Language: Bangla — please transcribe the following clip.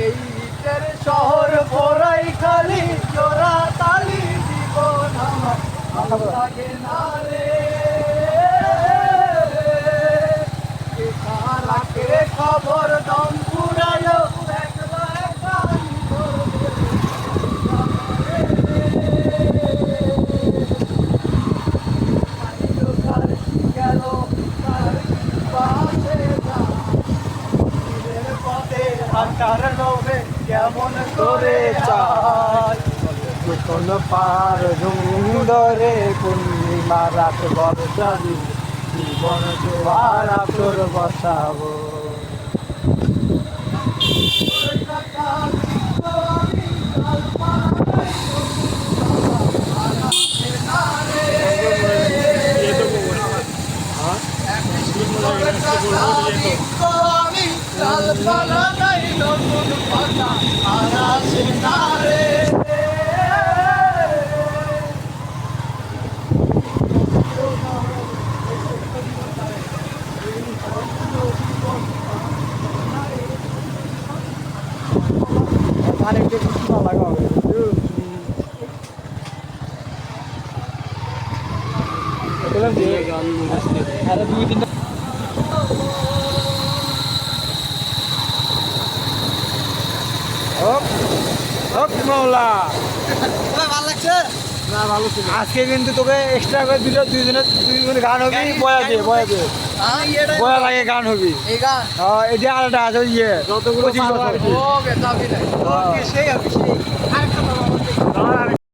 এই ইটের শহর পড়াই খালি তোরা তালি জীবন আমার ভালো লাগে খবর দম হাঁটার লোভে কেমন করে যায় কোন পার সুন্দরে পূর্ণিমা রাত বর্ষাবি জীবন জোয়ার তোর বসাবো আমি লাল পালা নাই নতুন পাতা আর আসে না রে ধান একটু কিছু লাগা হবে বললাম যে আরে দুই তিনটা হোক মাওলা ভালো লাগছে? না ভালো ছিল। আজকে কিন্তু তোকে এক্সট্রা করে দিল দুইজনের দুইজনের গান হবি বয়া দিয়ে বয়া দিয়ে হ্যাঁ এটা বয়া লাগে গান হবি। এই গান। হ্যাঁ এটা আলাদা আছে ইয়ে যতগুলো ওকে না হ্যাঁ। ওকে সেই হবে সেই। আরেকটা বাবা